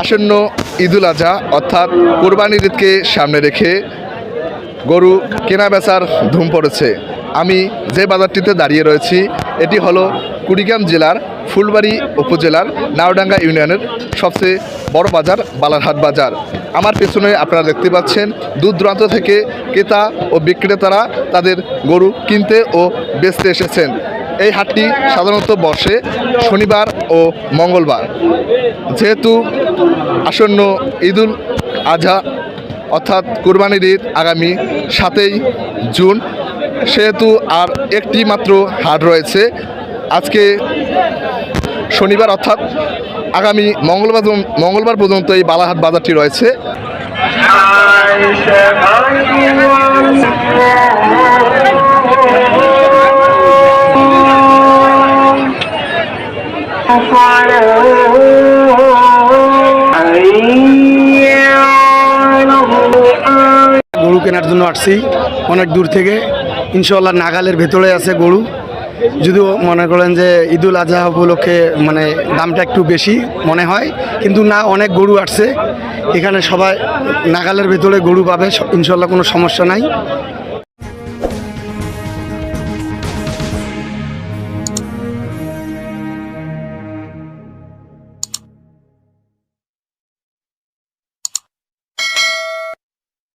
আসন্ন ঈদুল আজহা, অর্থাৎ কোরবানির ঈদকে সামনে রেখে গরু কেনা বেচার ধুম পড়েছে। আমি যে বাজারটিতে দাঁড়িয়ে রয়েছি, এটি হলো কুড়িগ্রাম জেলার ফুলবাড়ি উপজেলার নাওডাঙ্গা ইউনিয়নের সবচেয়ে বড় বাজার, বালারহাট বাজার। আমার পেছনে আপনারা দেখতে পাচ্ছেন দূর দূরান্ত থেকে ক্রেতা ও বিক্রেতারা তাদের গরু কিনতে ও বেচতে এসেছেন। এই হাটটি সাধারণত বসে শনিবার ও মঙ্গলবার। যেহেতু আসন্ন ঈদুল আজহা অর্থাৎ কুরবানির ঈদ আগামী সাতই জুন, সেহেতু আর একটি মাত্র হাট রয়েছে। আজকে শনিবার অর্থাৎ আগামী মঙ্গলবার মঙ্গলবার পর্যন্ত এই বালাহাট বাজারটি রয়েছে। গরু কেনার জন্য আসছি, অনেক দূর থেকে। ইনশাল্লাহ নাগালের ভেতরে আছে গরু। যদিও মনে করেন যে ঈদুল আজহা উপলক্ষে মানে দামটা একটু বেশি মনে হয়, কিন্তু না, অনেক গরু আসছে। এখানে সবাই নাগালের ভেতরে গরু পাবে ইনশাল্লাহ কোনো সমস্যা নাই।